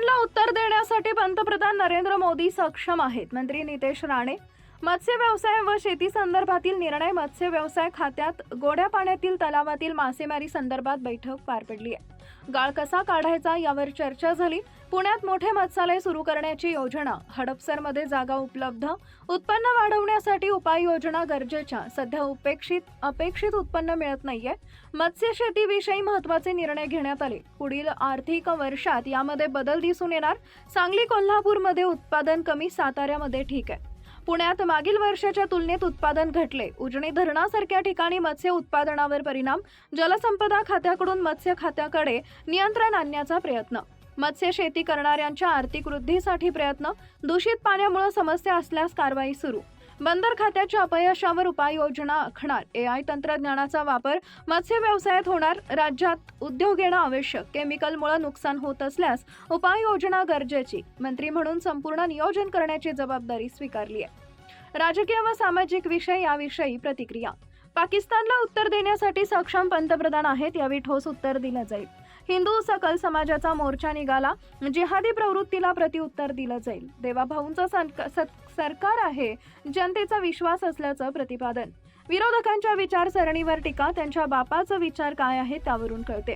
प्रश्नांना उत्तर देण्यासाठी पंतप्रधान नरेंद्र मोदी सक्षम आहेत. मंत्री नितेश राणे मत्स्य व्यवसाय व शेती संदर्भातील निर्णय मत्स्य व्यवसाय खात्यात गोड्या पाण्यातील तलावातील मासेमारी संदर्भात बैठक पार पडली आहे. गाळ कसा काढायचा यावर चर्चा झाली. पुण्यात मोठे मत्स्यालय सुरू करण्याची योजना हडपसरमध्ये जागा उपलब्ध. उत्पन्न वाढवण्यासाठी उपाययोजना गरजेच्या. सध्या उपेक्षित अपेक्षित उत्पन्न मिळत नाहीये. मत्स्य शेतीविषयी महत्त्वाचे निर्णय घेण्यात आले. पुढील आर्थिक वर्षात यामध्ये बदल दिसून येणार. सांगली कोल्हापूरमध्ये उत्पादन कमी साताऱ्यामध्ये ठीक आहे. पुण्यात मागील वर्षाच्या तुलनेत उत्पादन घटले. उजनी धरणासारख्या ठिकाणी मत्स्य उत्पादनावर परिणाम. जलसंपदा खात्याकडून मत्स्य खात्याकडे नियंत्रण आणण्याचा प्रयत्न. मत्स्य शेती करणाऱ्यांच्या आर्थिक वृद्धीसाठी प्रयत्न. दूषित पाण्यामुळे समस्या असल्यास कारवाई सुरू. बंदर खात्याच्या अपयशावर उपाययोजना आखणार. एआय तंत्रज्ञानाचा वापर मत्स्य व्यवसायात होणार. राज्यात उद्योग येणं आवश्यक. केमिकलमुळे नुकसान होत असल्यास उपाययोजना गरजेची. मंत्री म्हणून संपूर्ण नियोजन करण्याची जबाबदारी स्वीकारली आहे राजकीय व सामाजिक विषय याविषयी प्रतिक्रिया. पाकिस्तानला उत्तर देण्यासाठी सक्षम पंतप्रधान आहेत यावेळी ठोस उत्तर दिलं जाईल. हिंदू सकल समाजाचा मोर्चा निघाला जिहादी प्रवृत्तीला प्रतिउत्तर दिलं जाईल. देवाभाऊंचं सरकार आहे जनतेचा विश्वास असल्याचं प्रतिपादन. विरोधकांच्या विचारसरणीवर टीका त्यांच्या बापाचा विचार काय आहे त्यावरून कळते.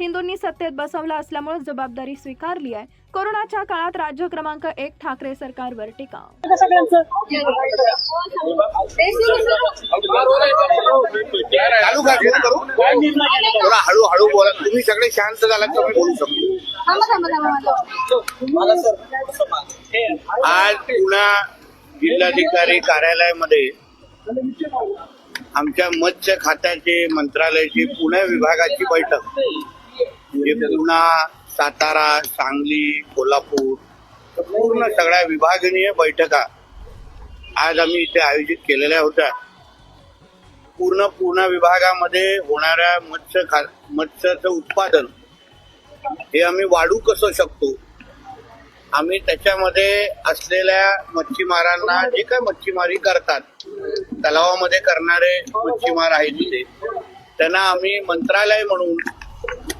हिंदूंनी सत्तेत बसवलं असल्यामुळे जबाबदारी स्वीकारली आहे. कोरोनाच्या काळात राज्य क्रमांक एक ठाकरे सरकारवर टीका. हळूहळू हळू हळू बोला तुम्ही सगळे शांत झाला तर बोलू शकतो आज पुणा जिल्हाधिकारी कार्यालयामध्ये आमच्या मत्स्य खात्याचे मंत्रालयाची पुणे विभागाची बैठक. म्हणजे पुणा सातारा सांगली कोल्हापूर पूर्ण सगळ्या विभागीय बैठका आज आम्ही इथे आयोजित केलेल्या होत्या. पूर्ण पूर्ण विभागामध्ये होणाऱ्या मत्स्य खा मत्स्याचं उत्पादन हे आम्ही वाढू कसं शकतो? आम्ही त्याच्यामध्ये असलेल्या मच्छीमारांना जे काय मच्छीमारी करतात तलावामध्ये करणारे मच्छीमार आहेत तिथे त्यांना आम्ही मंत्रालय म्हणून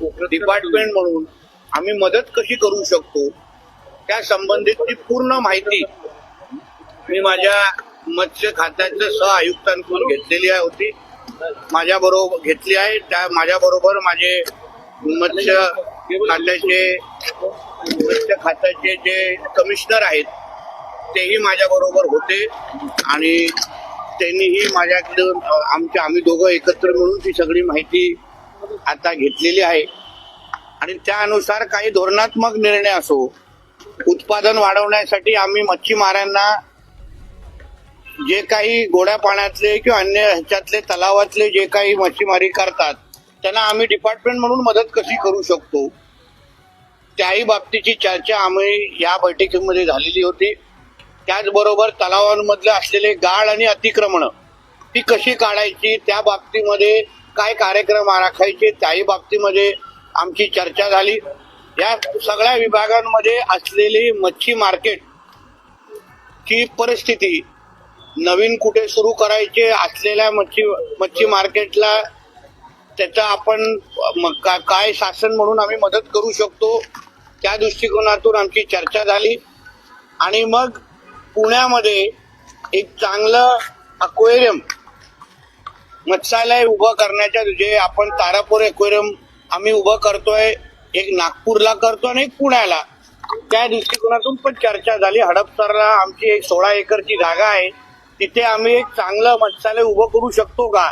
डिपार्टमेंट म्हणून आम्ही मदत कशी करू शकतो? त्या संबंधितची पूर्ण माहिती मी माझ्या मत्स्य खात्याच्या सह आयुक्तांकडून घेतलेली आहे होती. माझ्या बरोबर घेतली आहे. त्या माझ्या बरोबर माझे मत्स्य खात्याचे मत्स्य खात्याचे जे कमिशनर आहेत तेही माझ्या बरोबर होते आणि त्यांनीही माझ्याकडून आमच्या आम्ही दोघं एकत्र मिळून ती सगळी माहिती आता घेतलेली आहे. आणि त्यानुसार काही धोरणात्मक निर्णय असो उत्पादन वाढवण्यासाठी आम्ही मच्छीमारांना जे काही गोड्या पाण्यातले किंवा अन्य ह्याच्यातले तलावातले जे काही मच्छीमारी करतात त्यांना आम्ही डिपार्टमेंट म्हणून मदत कशी करू शकतो? त्याही बाबतीची चर्चा आम्ही या बैठकीमध्ये झालेली होती. त्याचबरोबर तलावांमधले असलेले गाळ आणि अतिक्रमण ती कशी काढायची त्या बाबतीमध्ये काय कार्यक्रम राखायचे त्याही बाबतीमध्ये आमची चर्चा झाली. या सगळ्या विभागांमध्ये असलेली मच्छी मार्केट ची परिस्थिती नवीन कुठे सुरू करायचे असलेल्या मच्छी मच्छी मार्केटला त्याचा आपण का- काय शासन म्हणून आम्ही मदत करू शकतो त्या दृष्टिकोनातून आमची चर्चा झाली. आणि मग पुण्यामध्ये एक चांगलं अक्वेरियम मत्स्यालय उभं करण्याच्या जे आपण तारापूर एक्वेरियम आम्ही उभं करतोय एक नागपूरला करतो आणि एक पुण्याला. त्या दृष्टिकोनातून पण चर्चा झाली. हडपसरला आमची एक सोळा एकरची जागा आहे. तिथे आम्ही एक चांगलं मत्स्यालय उभं करू शकतो का?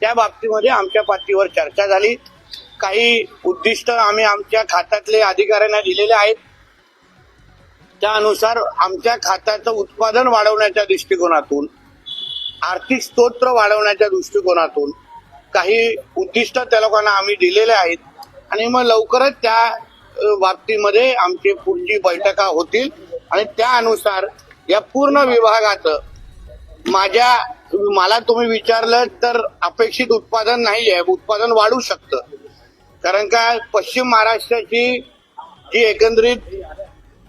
त्या बाबतीमध्ये आमच्या पातळीवर चर्चा झाली. काही उद्दिष्ट आम्ही आमच्या खात्यातले अधिकाऱ्यांना दिलेले आहेत. त्यानुसार आमच्या खात्याचं उत्पादन वाढवण्याच्या दृष्टिकोनातून आर्थिक स्तोत्र वाढवण्याच्या दृष्टिकोनातून काही उद्दिष्ट त्या लोकांना आम्ही दिलेले आहेत. आणि मग लवकरच त्या बाबतीमध्ये आमची पुढची बैठका होतील. आणि त्यानुसार या पूर्ण विभागाचं माझ्या मला तुम्ही विचारलं तर अपेक्षित उत्पादन नाही आहे उत्पादन वाढू शकतं. कारण का पश्चिम महाराष्ट्राची जी एकंदरीत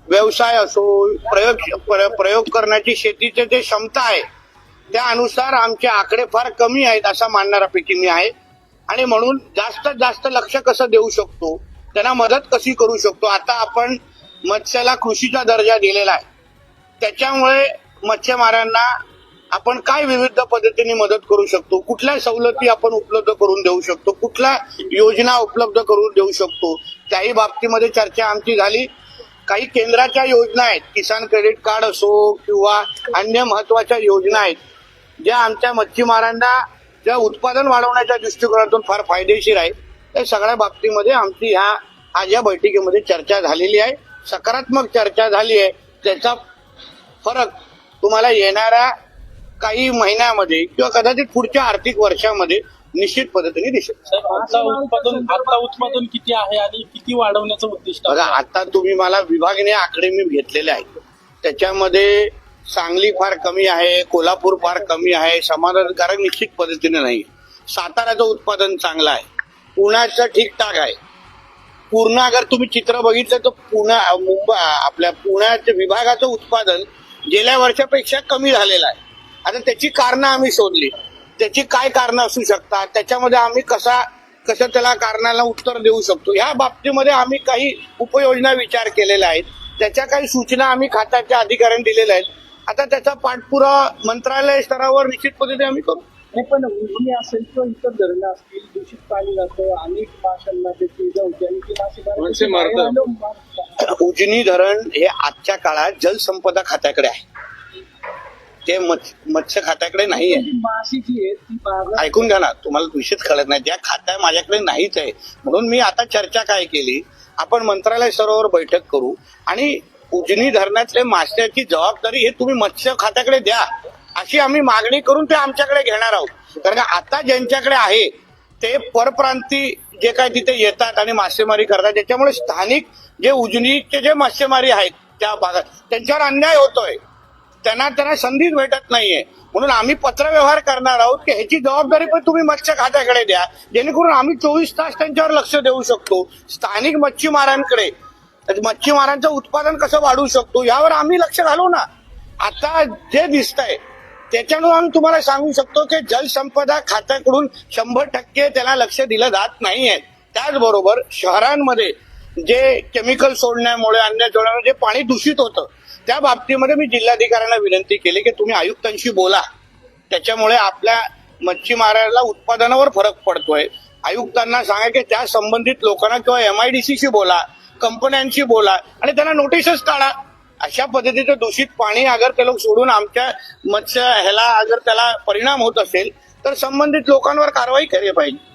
व्यवसाय असो प्रयोग प्र- प्रयोग करण्याची शेतीचे जे क्षमता आहे त्यानुसार आमचे आकडे फार कमी आहेत असा मानणाऱ्यापैकी मी आहे. आणि म्हणून जास्तीत जास्त लक्ष कसं देऊ शकतो त्यांना मदत कशी करू शकतो आता आपण मत्स्याला कृषीचा दर्जा दिलेला आहे. त्याच्यामुळे मच्छीमारांना आपण काय विविध पद्धतीने मदत करू शकतो कुठल्या सवलती आपण उपलब्ध करून देऊ शकतो कुठल्या योजना उपलब्ध करून देऊ शकतो त्याही बाबतीमध्ये चर्चा आमची झाली. काही केंद्राच्या योजना आहेत किसान क्रेडिट कार्ड असो किंवा अन्य महत्त्वाच्या योजना आहेत ज्या आमच्या मच्छीमारांना ज्या उत्पादन वाढवण्याच्या दृष्टिकोनातून फार फायदेशीर आहे त्या सगळ्या बाबतीमध्ये आमची ह्या आज या बैठकीमध्ये चर्चा झालेली आहे. सकारात्मक चर्चा झाली आहे. त्याचा फरक तुम्हाला येणाऱ्या काही महिन्यामध्ये किंवा कदाचित पुढच्या आर्थिक वर्षामध्ये निश्चित पद्धतीने दिसेल. आता उत्पादन आता उत्पादन किती आहे आणि किती वाढवण्याचं उद्दिष्ट बघा? आता तुम्ही मला विभागीय आकडे मी घेतलेले आहेत. त्याच्यामध्ये सांगली फार कमी आहे कोल्हापूर फार कमी आहे समाधानकारक निश्चित पद्धतीने नाही साताऱ्याचं उत्पादन चांगलं आहे. पुण्याचं ठीकठाक आहे. पूर्ण अगर तुम्ही चित्र बघितलं तर पुण्या मुंबई आपल्या पुण्याच्या विभागाचं उत्पादन गेल्या वर्षापेक्षा कमी झालेलं आहे. आता त्याची कारणं आम्ही शोधली. त्याची काय कारणं असू शकतात? त्याच्यामध्ये आम्ही कसा कसं त्याला कारणाला उत्तर देऊ शकतो? ह्या बाबतीमध्ये आम्ही काही उपयोजना विचार केलेल्या आहेत. त्याच्या काही सूचना आम्ही खात्याच्या अधिकाऱ्यांनी दिलेल्या आहेत. आता त्याचा पाठपुरावा मंत्रालय स्तरावर निश्चित पद्धतीने आम्ही करू. नाही पण उजनी असेल किंवा इतर धरणं असतील दूषित पाणी जातं अनेक माशांना त्याची इजा होते आणि ती मासेमारी माणसे मारतात. मारतात. उजनी धरण हे आजच्या काळात जलसंपदा खात्याकडे आहे. ते मत्स्य मत्स्य खात्याकडे नाही आहे ऐकून घ्या ना तुम्हाला विषयच कळत नाही. ज्या खात्या माझ्याकडे नाहीच आहे म्हणून मी आता चर्चा काय केली? आपण मंत्रालय स्तरावर बैठक करू आणि उजनी धरणातले मास्टरची जबाबदारी हे तुम्ही मत्स्य खात्याकडे द्या. अशी आम्ही मागणी करून ते आमच्याकडे घेणार आहोत. कारण आता ज्यांच्याकडे आहे ते परप्रांती जे काय तिथे येतात आणि मासेमारी करतात त्याच्यामुळे स्थानिक जे उजनीचे जे मासेमारी आहेत त्या भागात त्यांच्यावर अन्याय होतोय. त्यांना त्यांना संधीच भेटत नाहीये. म्हणून आम्ही पत्रव्यवहार करणार आहोत की ह्याची जबाबदारी पण तुम्ही मत्स्य खात्याकडे द्या. जेणेकरून आम्ही चोवीस तास त्यांच्यावर लक्ष देऊ शकतो. स्थानिक मच्छीमारांकडे मच्छीमारांचं उत्पादन कसं वाढवू शकतो यावर आम्ही लक्ष घालू ना. आता जे दिसतंय त्याच्यानं आम्ही तुम्हाला सांगू शकतो की जलसंपदा खात्याकडून शंभर टक्के त्याला लक्ष दिलं जात नाहीये. त्याचबरोबर शहरांमध्ये जे केमिकल सोडण्यामुळे अन्य जोडण्यामुळे जे पाणी दूषित होतं त्या बाबतीमध्ये मी जिल्हाधिकाऱ्यांना विनंती केली की तुम्ही आयुक्तांशी बोला. त्याच्यामुळे आपल्या मच्छीमाराला उत्पादनावर फरक पडतोय. आयुक्तांना सांगा की त्या संबंधित लोकांना किंवा एमआयडीसीशी बोला. कंपन्यांशी बोला आणि त्यांना नोटीसच काढा. अशा पद्धतीचं दूषित पाणी अगर ते लोक सोडून आमच्या मत्स्य ह्याला अगर त्याला परिणाम होत असेल तर संबंधित लोकांवर कारवाई केली पाहिजे.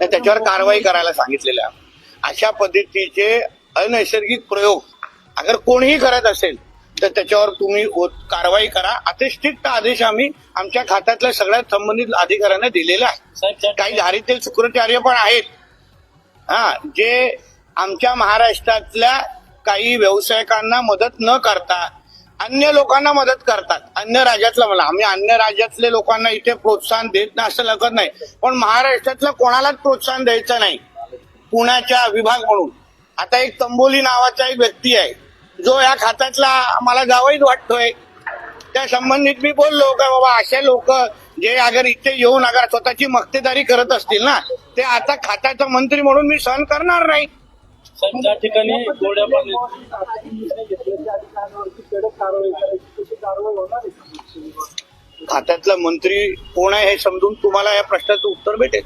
त्याच्यावर कारवाई करायला सांगितलेलं आहे. अशा पद्धतीचे अनैसर्गिक प्रयोग अगर कोणीही करत असेल तर त्याच्यावर तुम्ही कारवाई करा. स्ट्रिक्ट आदेश आम्ही आमच्या खात्यातल्या सगळ्या संबंधित अधिकाऱ्यांना दिलेले आहे. काही धारीतील शुक्राचार्य पण आहेत. हा जे आमच्या महाराष्ट्रातल्या काही व्यावसायिकांना मदत न करता अन्य लोकांना मदत करतात. अन्य राज्यातलं मला आम्ही अन्य राज्यातले लोकांना इथे प्रोत्साहन देत नाही असं लगत नाही. पण महाराष्ट्रातलं कोणालाच प्रोत्साहन द्यायचं नाही. पुण्याच्या विभाग म्हणून. आता एक तंबोली नावाचा एक व्यक्ती आहे. जो या खात्यातला मला जावईच वाटतोय त्या संबंधित मी बोललो का बाबा असे लोक जे अगर इथे येऊन अगर स्वतःची मक्तेदारी करत असतील ना ते आता खात्याचा मंत्री म्हणून मी सहन करणार नाही. ज्या ठिकाणी खात्यातला मंत्री कोण आहे हे समजून तुम्हाला या प्रश्नाचं उत्तर भेटेल.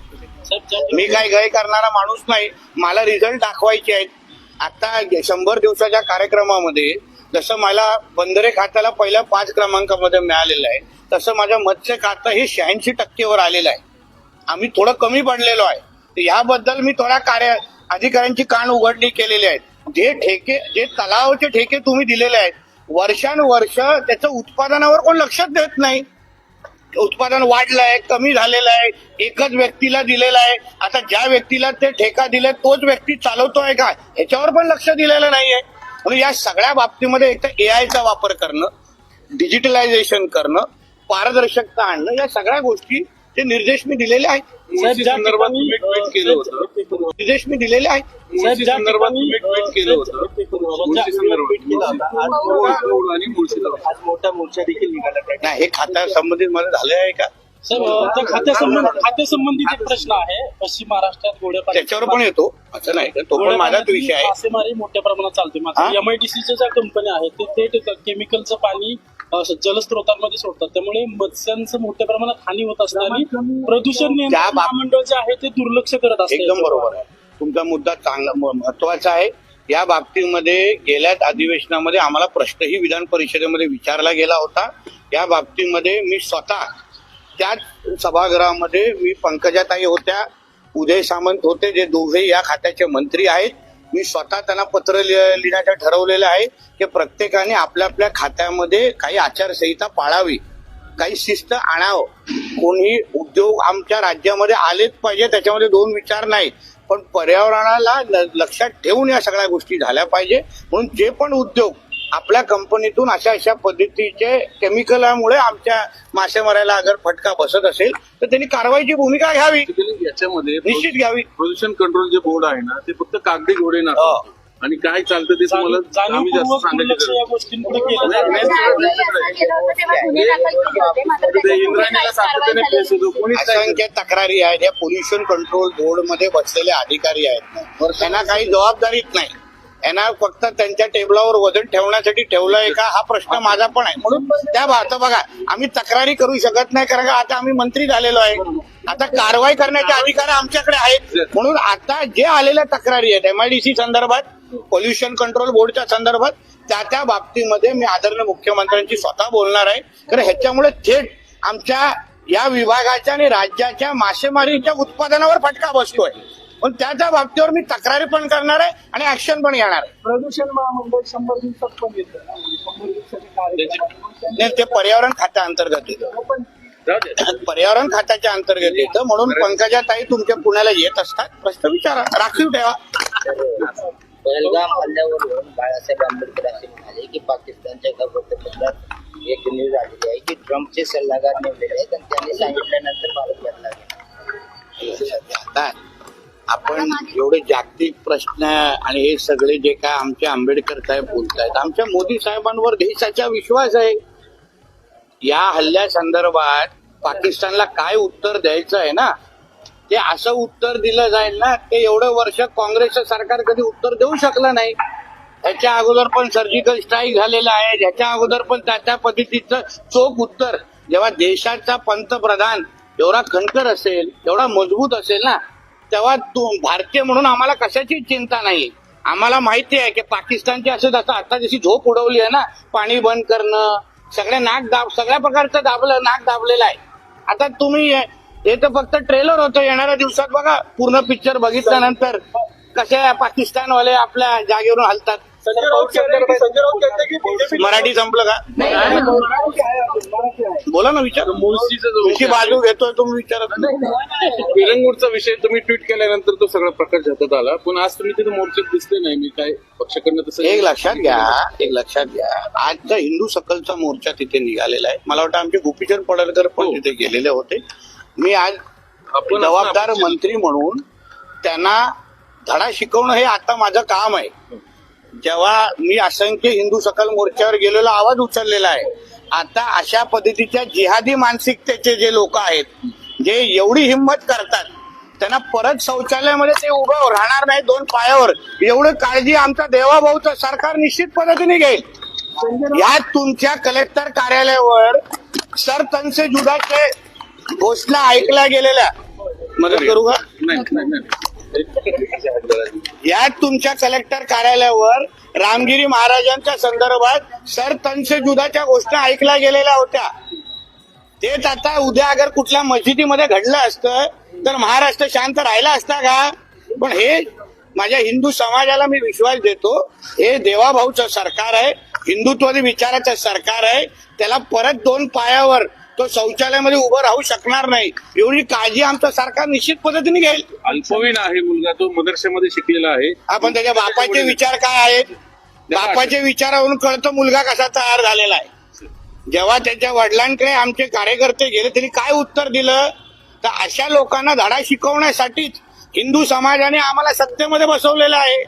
मी काय गय करणारा माणूस नाही मला रिझल्ट दाखवायचे आहेत. आता शंभर दिवसाच्या कार्यक्रमामध्ये जसं मला बंदरे खात्याला पहिल्या पाच क्रमांकामध्ये मिळालेलं आहे तसं माझं मत्स्य खातं हे शहाऐंशी टक्केवर आलेलं आहे. आम्ही थोडं कमी पडलेलो आहे. तर याबद्दल मी थोड्या कार्य अधिकाऱ्यांची कान उघडणी केलेली आहेत जे ठेके जे तलावाचे ठेके तुम्ही दिलेले आहेत वर्षानुवर्ष त्याचं उत्पादनावर कोण लक्षच देत नाही. उत्पादन वाढलं आहे कमी झालेलं आहे एकच व्यक्तीला दिलेलं आहे आता ज्या व्यक्तीला ते ठेका दिले तोच व्यक्ती चालवतोय का? याच्यावर पण लक्ष दिलेलं नाहीये. म्हणून या सगळ्या बाबतीमध्ये एक तर एआयचा वापर करणं डिजिटलायझेशन करणं पारदर्शकता आणणं या सगळ्या गोष्टी ते निर्देश मी दिलेले आहेत. निर्देश मी दिलेले आहेत. संदर्भात आणि मोर्चा देखील निघाला नाही हे खाता संबंधित मला झालं आहे का? खात्यासंबंध खात्यासंबंधित एक प्रश्न आहे. पश्चिम महाराष्ट्रात गोड्या त्याच्यावर पण येतो. असं नाही तो पण माझाच विषय आहे. मासेमारी मोठ्या प्रमाणात चालते. मात्र हा? एमआयडीसीच्या ज्या कंपन्या आहेत ते थेट केमिकलचं पाणी जलस्रोतांमध्ये सोडतात. त्यामुळे मत्स्यांचं मोठ्या प्रमाणात हानी होत असताना प्रदूषण नियंत्रण महामंडळ जे आहे ते दुर्लक्ष करत असते. एकदम बरोबर आहे. तुमचा मुद्दा चांगला महत्त्वाचा आहे. या बाबतीमध्ये गेल्याच अधिवेशनामध्ये आम्हाला प्रश्नही विधान परिषदेमध्ये विचारला गेला होता. या बाबतीमध्ये मी स्वतः त्याच सभागृहामध्ये मी पंकजाताई होत्या उदय सामंत होते जे दोघे या खात्याचे मंत्री आहेत. मी स्वतः त्यांना पत्र लिहिण्याचं ठरवलेलं आहे की प्रत्येकाने आपल्या आपल्या खात्यामध्ये काही आचारसंहिता पाळावी काही शिस्त आणावं. कोणी उद्योग आमच्या राज्यामध्ये आलेच पाहिजे त्याच्यामध्ये दोन विचार नाही. पण पर्यावरणाला ल- लक्षात ठेवून या सगळ्या गोष्टी झाल्या पाहिजे. म्हणून जे पण उद्योग आपल्या कंपनीतून अशा अशा पद्धतीचे केमिकलमुळे आमच्या मासेमाऱ्याला अगर फटका बसत असेल तर त्यांनी कारवाईची भूमिका घ्यावी. याच्यामध्ये निश्चित घ्यावी. पोल्युशन कंट्रोल जे बोर्ड आहे ना ते फक्त कागदी घोडे ना हो. आणि काय चालतं ते तुम्हाला आम्ही जास्त सांगायचं तक्रारी आहेत. या पोल्युशन कंट्रोल बोर्डमध्ये बसलेले अधिकारी आहेत. त्यांना काही जबाबदारीच नाही. यांना फक्त त्यांच्या टेबलावर वजन ठेवण्यासाठी ठेवलंय का? हा प्रश्न माझा पण आहे. म्हणून त्या आता बघा आम्ही तक्रारी करू शकत नाही कारण का आता आम्ही मंत्री झालेलो आहे. आता कारवाई करण्याचे अधिकार आमच्याकडे आहेत. म्हणून आता जे आलेल्या तक्रारी आहेत एमआयडीसी संदर्भात पोल्युशन कंट्रोल बोर्डच्या संदर्भात त्या त्या बाबतीमध्ये मी आदरणीय मुख्यमंत्र्यांची स्वतः बोलणार आहे. कारण ह्याच्यामुळे थेट आमच्या या विभागाच्या आणि राज्याच्या मासेमारीच्या उत्पादनावर फटका बसतोय. पण त्या त्या बाबतीवर मी तक्रारी पण करणार आहे आणि ऍक्शन पण घेणार आहे. प्रदूषण महामंडळ शंभर दिवसात पण येतं. शंभर दिवसाचे कार्यक्रम नाही, ते पर्यावरण खात्या अंतर्गत येतं. जाऊ दे. पर्यावरण खात्याच्या अंतर्गत येतं. म्हणून पंकजाताई तुमच्या पुण्याला येत असतात. प्रश्न विचारा. राखीव ठेवा. पहलगाम हल्ल्यावरून बाळासाहेब आंबेडकर असे म्हणाले की पाकिस्तानच्या एका वृत्तपत्रात एक न्यूज आलेली आहे की ट्रम्पचे सल्लागार नेमलेले आहेत आणि त्यांनी सांगितल्यानंतर भारत बदला आता आपण एवढे जागतिक प्रश्न आणि हे सगळे जे काय आमचे आंबेडकर साहेब बोलतायत आमच्या मोदी साहेबांवर देशाचा विश्वास आहे. या हल्ल्या संदर्भात पाकिस्तानला काय उत्तर द्यायचं आहे ना? ते असं उत्तर दिलं जाईल ना ते एवढं वर्ष काँग्रेसचं सरकार कधी उत्तर देऊ शकलं नाही. त्याच्या अगोदर पण सर्जिकल स्ट्राईक झालेला आहे ज्याच्या अगोदर पण त्या त्या पद्धतीचं चोख उत्तर. जेव्हा देशाचा पंतप्रधान एवढा खणकर असेल एवढा मजबूत असेल ना तेव्हा तू भारतीय म्हणून आम्हाला कशाची चिंता नाही आम्हाला माहिती आहे की पाकिस्तानची असं जसं आता जशी झोप उडवली आहे ना पाणी बंद करणं सगळ्या नाक दाब सगळ्या प्रकारचं दाबलं नाक दाबलेलं आहे. आता तुम्ही हे तर फक्त ट्रेलर होतं येणाऱ्या दिवसात बघा पूर्ण पिक्चर बघितल्यानंतर कसे पाकिस्तानवाले आपल्या जागेवरून हलतात. संजय राऊत कहते हैं कि- संजय राऊत कहते हैं कि बीजेपी मराठी संपलं का? है? है बोला ना विचार. मुळशीचा तुमची बाजू घेतोय तुम्ही विचारत नाही. विरंगुळचा विषय तुम्ही ट्विट केल्यानंतर तो सगळा प्रकाश हातात आला. पण आज तुम्ही तिथे मोर्चात दिसले नाही. मी काय पक्षाकडनं तसं एक लक्षात घ्या एक लक्षात घ्या. आजचा हिंदू सकलचा मोर्चा तिथे निघालेला आहे. मला वाटतं आमचे गोपीचंद पडळकर पण हो. तिथे गेलेले होते. मी आज आपण जबाबदार मंत्री म्हणून त्यांना धडा शिकवणं हे आता माझं काम आहे. जेव्हा मी असंख्य हिंदू सकल मोर्चावर गेलेला आवाज उचललेला आहे. आता अशा पद्धतीच्या जिहादी मानसिकतेचे जे लोक आहेत जे एवढी हिंमत करतात त्यांना परत शौचालयामध्ये ते उभं राहणार नाही दोन पायावर. एवढं काळजी आमचा देवाभाऊचं सरकार निश्चित पद्धतीने घेईल. या तुमच्या कलेक्टर कार्यालयावर सर तनसे जुदाचे घोषणा ऐकल्या गेलेल्या. मदत करू का? यात या तुमच्या कलेक्टर कार्यालयावर रामगिरी महाराजांच्या संदर्भात सर तनसे जुदाच्या गोष्टी ऐकल्या गेलेल्या होत्या. तेच आता उद्या अगर कुठल्या मस्जिदीमध्ये घडलं असतं तर महाराष्ट्र शांत राहिला असता का? पण हे माझ्या हिंदू समाजाला मी विश्वास देतो हे देवाभाऊचं सरकार आहे हिंदुत्वादी विचाराचं सरकार आहे त्याला परत दोन पायावर तो शौचालयामध्ये उभं राहू शकणार नाही. एवढी काळजी आमचं सरकार निश्चित पद्धतीने घेईल. अल्पवयीन आहे मुलगा तो मदरशामध्ये शिकलेला आहे. आपण त्याच्या बापाचे विचार काय आहेत? बापाच्या विचारावरून कळतं मुलगा कसा तयार झालेला आहे? जेव्हा त्याच्या वडिलांकडे आमचे कार्यकर्ते गेले त्यांनी काय उत्तर दिलं? तर अशा लोकांना धडा शिकवण्यासाठीच हिंदू समाजाने आम्हाला सत्तेमध्ये बसवलेलं आहे.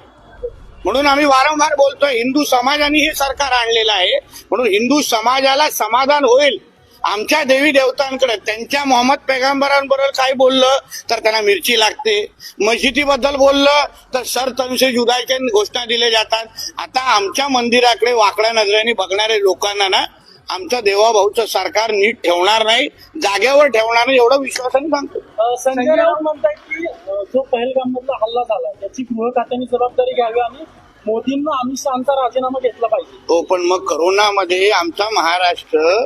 म्हणून आम्ही वारंवार बोलतोय हिंदू समाजाने हे सरकार आणलेलं आहे. म्हणून हिंदू समाजाला समाधान होईल. आमच्या देवी देवतांकडे त्यांच्या मोहम्मद पैगंबरांबरोबर काय बोललं तर त्यांना मिरची लागते. मशिदीबद्दल बोललं तर सर तनसे जुदाच्या घोषणा दिल्या जातात. आता आमच्या मंदिराकडे वाकड्या नजरेने बघणाऱ्या लोकांना ना आमचं देवाभाऊचं सरकार नीट ठेवणार नाही जागेवर ठेवणार नाही एवढं विश्वासाने सांगतो. संजय राऊत म्हणतात की जो पहलगाम मधला हल्ला झाला त्याची गृह खात्याने जबाबदारी घ्यावी आणि मोदींना अमित शहाचा राजीनामा घेतला पाहिजे. हो पण मग करोनामध्ये आमचा महाराष्ट्र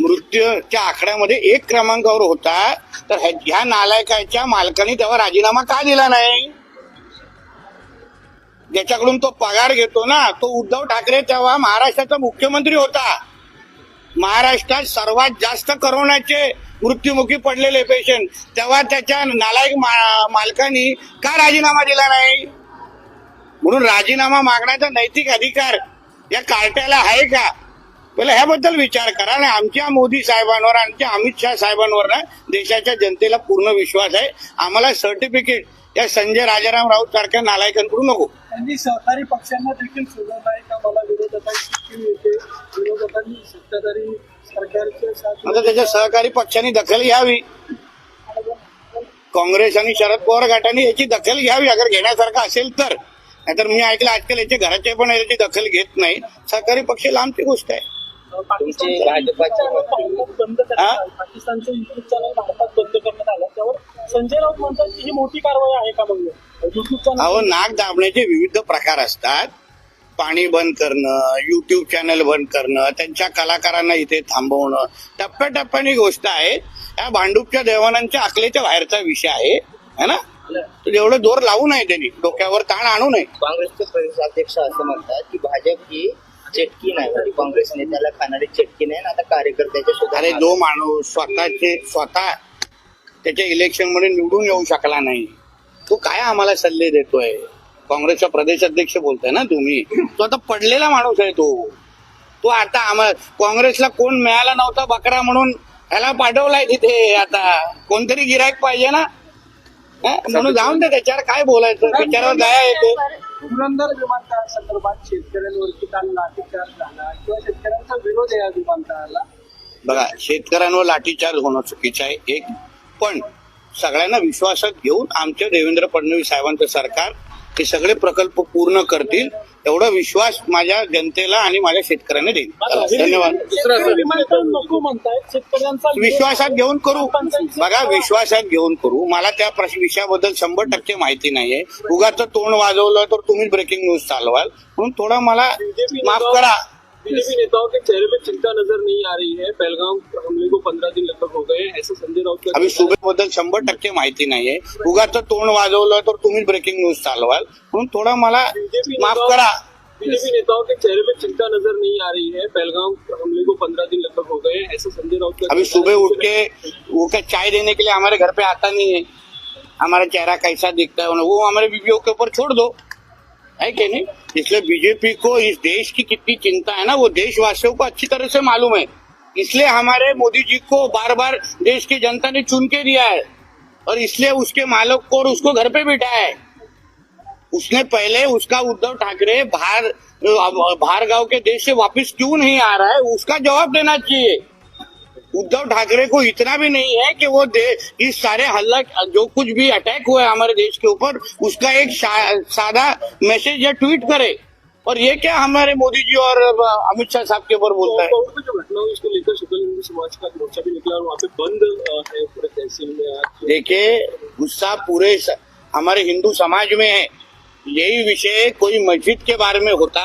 मृत्यूच्या आकड्यामध्ये एक क्रमांकावर होता. तर ह्या- ह्या नालायकाच्या मालकाने तेव्हा राजीनामा का दिला नाही? ज्याच्याकडून तो पगार घेतो ना तो उद्धव ठाकरे तेव्हा महाराष्ट्राचा मुख्यमंत्री होता. महाराष्ट्रात सर्वात जास्त करोनाचे मृत्युमुखी पडलेले पेशंट तेव्हा त्याच्या नालायक मा- का राजीनामा दिला नाही? म्हणून राजीनामा मागण्याचा नैतिक अधिकार या कार्ट्याला आहे का? पहिला ह्याबद्दल विचार करा. आणि आमच्या मोदी साहेबांवर आमच्या अमित शहा साहेबांवर ना देशाच्या जनतेला पूर्ण विश्वास आहे. आम्हाला सर्टिफिकेट या संजय राजाराम राऊत सारख्या नालायकांकडून नको. त्यांनी सहकारी पक्षांना देखील सोडवलं आहे का? मला विरोधकांची विरोधकांनी सत्ताधारी सरकारच्या साथ आता त्याच्या सहकारी पक्षांनी दखल घ्यावी. काँग्रेस आणि शरद पवार गटाने याची दखल घ्यावी अगर घेण्यासारखं असेल तर. नाहीतर मी ऐकलं आजकाल याचे घराचे पण याची दखल घेत नाही. सहकारी पक्ष लांबची गोष्ट आहे. तुमचे भाजपाचे भारतात बंद करण्यात आलं. पाकिस्तानचं युट्यूब चॅनल भारतात बंद करण्यात आलं. त्यावर संजय राऊत म्हणतात की ही मोठी कारवाई आहे का म्हणजे युट्यूब अहो चॅनल नाक दाबण्याचे विविध प्रकार असतात. पाणी बंद करणं युट्यूब चॅनल बंद करणं त्यांच्या कलाकारांना इथे थांबवणं. टप्प्याटप्प्याने गोष्ट आहे. या भांडूपच्या देवानांच्या अकलेच्या बाहेरचा विषय आहे. है ना? तर एवढं जोर लावू नये त्यांनी. डोक्यावर ताण आणू नये. काँग्रेसचे प्रदेशाध्यक्ष असं म्हणतात की भाजप ही चटकी नाही काँग्रेस नेत्याला खाणारी चटकी नाही आता कार्यकर्त्याच्या सुद्धा अरे जो माणूस स्वतःचे स्वतः त्याच्या इलेक्शनमध्ये निवडून येऊ शकला नाही तो काय आम्हाला सल्ले देतोय? काँग्रेसचा प्रदेश अध्यक्ष बोलताय ना तुम्ही. तो आता पडलेला माणूस आहे तो. तो आता आम्हाला काँग्रेसला कोण मिळाला नव्हता बकरा म्हणून ह्याला पाठवलाय तिथे. आता कोणतरी गिरायक पाहिजे ना? म्हणून जाऊन दे त्याच्यावर काय बोलायचं? त्याच्यावर दया येते. पुरंदर विमानतळा संदर्भात शेतकऱ्यांवरती काल लाठीचार्ज झाला किंवा शेतकऱ्यांचा विरोध आहे या विमानतळाला? बघा शेतकऱ्यांवर लाठीचार्ज होणं चुकीचं आहे. एक पण सगळ्यांना विश्वासात घेऊन आमच्या देवेंद्र फडणवीस साहेबांचं सरकार हे सगळे प्रकल्प पूर्ण करतील एवढा विश्वास माझ्या जनतेला आणि माझ्या शेतकऱ्यांना देईल. धन्यवाद. विश्वासात घेऊन करू. बघा विश्वासात घेऊन करू. मला त्या प्रश्न विषयाबद्दल शंभर टक्के माहिती नाहीये. उगाच तोंड वाजवलं तर तुम्ही ब्रेकिंग न्यूज चालवाल. म्हणून थोडं मला माफ करा. बीजेपी नेताओं के चेहरे पे चिंता नजर नहीं आ रही है। पहलगाम हमले को पंद्रह दिन लगभग हो गए हैं। ऐसे संजय राउत का अभी सुबेबद्दल शंभर टक्के माहिती नाहीये। उगाच तोंड वाजवलं तर तुम्ही ब्रेकिंग न्यूज चालवाल. म्हणून थोडं मला माफ करा. बीजेपी नेताओं के चेहरे पे चिंता नजर नहीं आ रही है। पहलगाम हमले को पंद्रह दिन लगभग हो गए हैं। ऐसे संजय राउत अभी सुबह उठ के वो क्या चाय देने के लिए हमारे घर पे आता नहीं है। हमारा चेहरा कैसा दिखता है? वो हमारे बीवियों के ऊपर छोड़ दो। है कि नहीं? इसलिए बीजेपी को इस देश की कितनी चिंता है ना, वो देशवासियों को अच्छी तरह से मालूम है। इसलिए हमारे मोदी जी को बार बार देश की जनता ने चुन के दिया है। और इसलिए उसके मालक को और उसको घर पे बिठाया है। उसने पहले उसका उद्धव ठाकरे बाहर बाहर गाँव के देश से वापस क्यों नहीं आ रहा है, उसका जवाब देना चाहिए। उद्धव ठाकरे को इतना भी नहीं है कि वो दे इस सारे हल्ला जो कुछ भी अटैक हुआ है हमारे देश के ऊपर उसका एक सादा मैसेज या ट्वीट करे। और ये क्या हमारे मोदी जी और अमित शाह साहब के ऊपर बोलता है? देखिए गुस्सा पूरे हमारे हिंदू समाज में है। यही विषय कोई मस्जिद के बारे में होता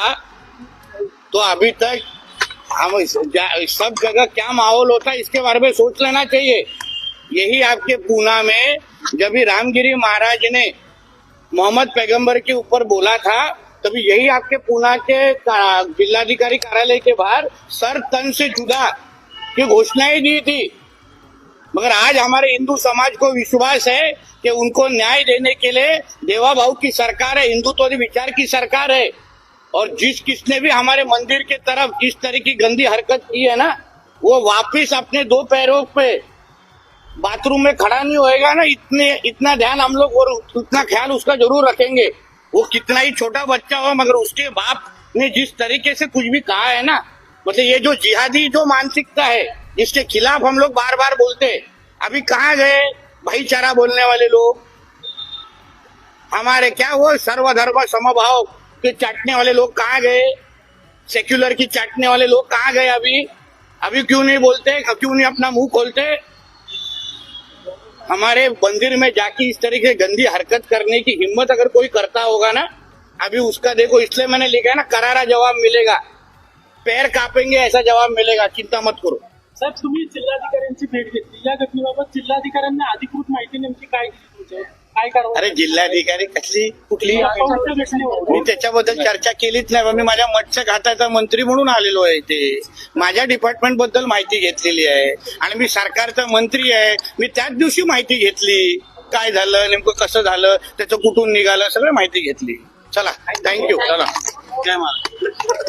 तो अभी तक हम सब जगह क्या माहौल होता है, इसके बारे में सोच लेना चाहिए। यही आपके पूना में जब भी रामगिरी महाराज ने मोहम्मद पैगंबर के ऊपर बोला था, तभी यही आपके पूना के जिलाधिकारी कार्यालय के बाहर सर तन से जुदा की घोषणाएँ दी थी। मगर आज हमारे हिंदू समाज को विश्वास है कि उनको न्याय देने के लिए देवा भाव की सरकार है, हिंदुत्व तो विचार की सरकार है। और जिस किसने भी हमारे मंदिर के तरफ़ इस तरह की गंदी हरकत की है ना, वो वापिस अपने दो पैरों पे बाथरूम में खड़ा नहीं होएगा ना, इतने, इतना ध्यान हम लोग और उतना ख्याल उसका ज़रूर रखेंगे। वो कितना ही छोटा बच्चा हो, मगर उसके बाप ने जिस तरीके से कुछ भी कहा है ना मतलब ये जो जिहादी जो मानसिकता है, इसके खिलाफ हम लोग बार बार बोलते हैं। अभी कहाँ गए भाईचारा बोलने वाले लोग? हमारे क्या वो सर्वधर्म समभाव के चाटने वाले लोग कहाँ गए? सेक्युलर की चाटने वाले लोग कहाँ गए अभी? अभी क्यों नहीं बोलते? क्यों नहीं अपना मुँह खोलते? हमारे मंदिर में जाके इस तरीके से गंदी हरकत करने की हिम्मत अगर कोई करता होगा ना, अभी उसका देखो, इसलिए मैंने लिखा है ना, करारा जवाब मिलेगा। पैर कापेंगे, ऐसा जवाब मिलेगा, चिंता मत करो। साहेब तुम्ही जिल्हाधिकाऱ्यांची भेट घेतली या घटनेबाबत जिल्हाधिकाऱ्यांना अधिकृत माहिती नेमकी काय अरे जिल्हाधिकारी कसली कुठली? मी त्याच्याबद्दल चर्चा केलीच नाही. मी माझ्या मत्स्य खात्याचा मंत्री म्हणून आलेलो आहे इथे. माझ्या डिपार्टमेंटबद्दल माहिती घेतलेली आहे. आणि मी सरकारचा मंत्री आहे. मी त्याच दिवशी माहिती घेतली. काय झालं नेमकं कसं झालं त्याचं कुठून निघालं सगळं माहिती घेतली. चला थँक्यू चला. जय महाराज.